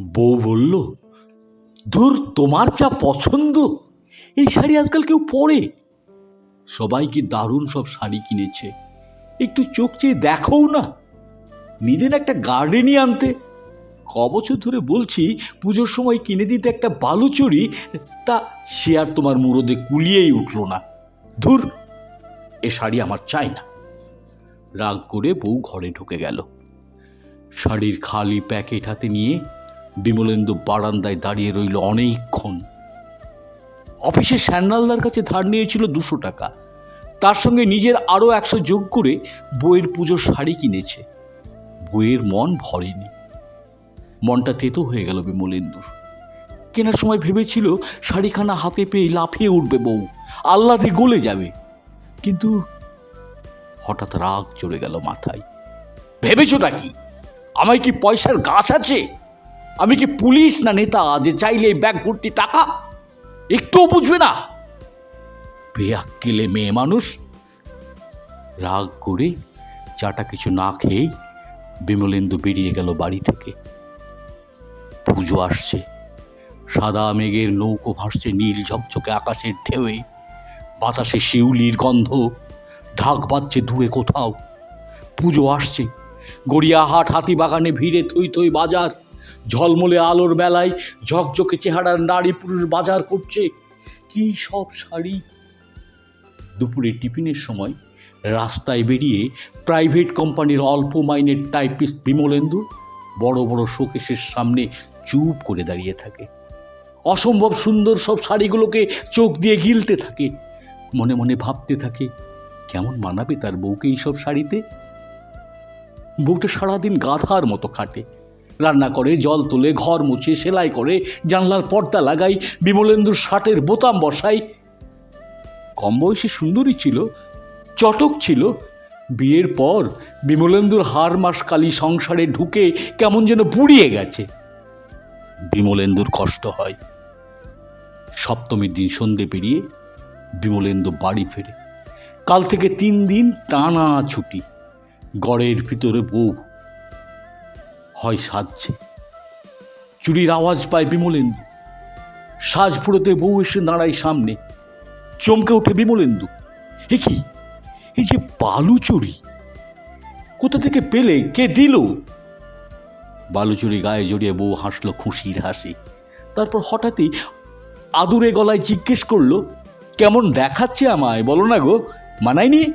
বউ বলল, ধুর, তোমার যা পছন্দ, এই শাড়ি আজকাল কেউ পরে। সবাই কি দারুণ সব শাড়ি কিনেছে। একটু চোখ চেয়ে দেখো না। নিজের একটা গার্ডেনই আনতে। ক বছর ধরে বলছি, পুজোর সময় কিনে দিতে একটা বালুচুরি, তা সে আর তোমার মুরদে কুলিয়েই উঠল না। ধুর, এ শাড়ি আমার চাই না। রাগ করে বউ ঘরে ঢুকে গেল। শাড়ির খালি প্যাকেট হাতে নিয়ে বিমলেন্দু বারান্দায় দাঁড়িয়ে রইল অনেকক্ষণ। অফিসে স্যান্ডালদার কাছে ধার নিয়েছিল দুশো টাকা। তার সঙ্গে নিজের আরও একশো যোগ করে বইয়ের পুজোর শাড়ি কিনেছে। বইয়ের মন ভরেনি। মনটা তেতো হয়ে গেল বিমলেন্দুর। কেনার সময় ভেবেছিল শাড়িখানা হাতে পেয়ে লাফিয়ে উঠবে বউ, আহ্লাদে গলে যাবে। কিন্তু হঠাৎ রাগ চড়ে গেল মাথায়। ভেবেছোটা কি? আমায় কি পয়সার গাছ আছে? আমি কি পুলিশ না নেতা যে চাইলে এই ব্যাগ ভর্তি টাকা? একটুও বুঝবে না। বেয়াক্কেলে মেয়ে মানুষ। রাগ করে চাটা কিছু না খেয়েই বিমলেন্দু বেরিয়ে গেল বাড়ি থেকে। পুজো আসছে। সাদা মেঘের নৌকো ভাসছে নীল ঝকঝকে আকাশের ঢেউয়ে। বাতাসে শিউলির গন্ধ। ঢাক বাজছে দূরে কোথাও। পুজো আসছে। গড়িয়াহাট হাতিবাগানে ভিড়ে থই থই বাজার। ঝলমলে আলোর বেলায় ঝকঝকে চেহারার নারী পুরুষ বাজার করছে। কি সব শাড়ি? দুপুরে টিফিনের সময় রাস্তায় বেরিয়ে প্রাইভেট কোম্পানির অল্প মাইনের টাইপিস্ট বিমলেন্দু বড় বড় শোকেশের সামনে চুপ করে দাঁড়িয়ে থাকে। অসম্ভব সুন্দর সব শাড়িগুলোকে চোখ দিয়ে গিলতে থাকে। মনে মনে ভাবতে থাকে, কেমন মানাবে তার বউকে এইসব শাড়িতে? বউটা সারাদিন গাধার মতো খাটে। রান্না করে, জল তুলে, ঘর মুছে, সেলাই করে, জানলার পর্দা লাগাই, বিমলেন্দুর শার্টের বোতাম বসাই। কম বয়সী সুন্দরী ছিল, চটক ছিল। বিয়ের পর বিমলেন্দুর হার মাস কালী সংসারে ঢুকে কেমন যেন বুড়িয়ে গেছে। বিমলেন্দুর কষ্ট হয়। সপ্তমীর দিন সন্ধে পেরিয়ে বিমলেন্দু বাড়ি ফেরে। কাল থেকে তিন দিন টানা ছুটি। গড়ের ভিতরে বউ হয় সাজছে। চুরির আওয়াজ পায় বিমলেন্দু। সাজপুরতে বউ এসে দাঁড়ায় সামনে। চমকে ওঠে বিমলেন্দু। এ কি? এই যে বালুচুরি কোথা থেকে পেলে? কে দিল? বালুচুরি গায়ে জড়িয়ে বউ হাসলো খুশির হাসি। তারপর হঠাৎই আদুরে গলায় জিজ্ঞেস করল, কেমন দেখাচ্ছে আমায়? বলো না গো মানায়নি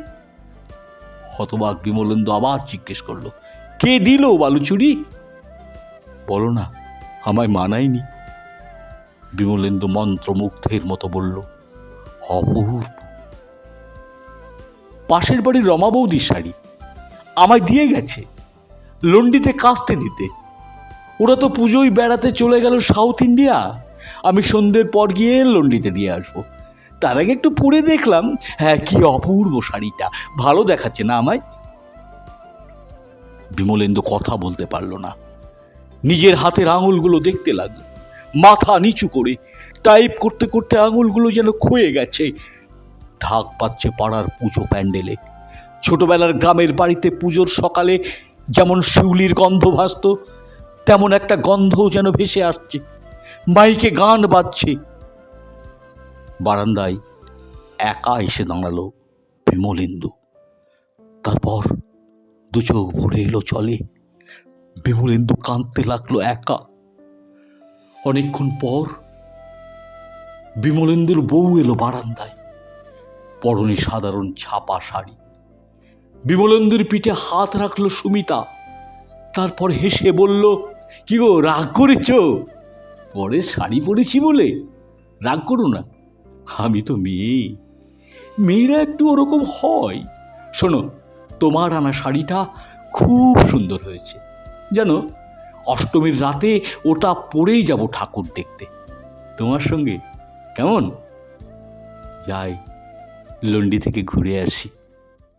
হতবাক বিমলেন্দু আবার জিজ্ঞেস করল কে দিল বালুচুরি বলো না, আমায় মানায়নি। বিমলেন্দু মন্ত্রমুগ্ধের মতো বলল, অপূর্ব। পাশের বাড়ির রমা বৌদির শাড়ি। আমায় দিয়ে গেছে। লন্ডিতে কাস্তে দিতে। ওরা তো পুজোয় বেড়াতে চলে গেল সাউথ ইন্ডিয়া। আমি সন্ধ্যের পর গিয়ে লন্ডিতে দিয়ে আসব। তার আগে একটু পরে দেখলাম হ্যাঁ কি অপূর্ব শাড়িটা। ভালো দেখাচ্ছে না আমায়। বিমলেন্দু কথা বলতে পারল না। নিজের হাতের আঙুলগুলো দেখতে লাগল। মাথা নিচু করে টাইপ করতে করতে আঙুলগুলো যেন ক্ষয়ে গেছে। ঢাক পাচ্ছে পাড়ার পুজো প্যান্ডেলে। ছোটবেলার গ্রামের বাড়িতে পুজোর সকালে যেমন শিউলির গন্ধ ভাসত, তেমন একটা গন্ধ যেন ভেসে আসছে। মাইকে গান বাজছে। বারান্দায় একা এসে দাঁড়াল বিমলেন্দু। তারপর দু চোখ ভরে এলো চলে। বিমলেন্দু কাঁদতে লাগল একা। অনেকক্ষণ পর বিমলেন্দুর বউ এলো বারান্দায়। পরনে সাধারণ ছাপা শাড়ি। বিমলেন্দুর পিঠে হাত রাখল সুমিতা। তারপর হেসে বলল, কি গো, রাগ করেছ? পরে শাড়ি পরেছি বলে? রাগ করো না, আমি তো মেয়ে। মেয়েরা একটু ওরকম হয়। শোনো তোমার আনা শাড়িটা খুব সুন্দর হয়েছে। যেন অষ্টমীর রাতে ওটা পরেই যাব ঠাকুর দেখতে। তোমার সঙ্গে কেমন? যাই, লন্ডি থেকে ঘুরে আসি।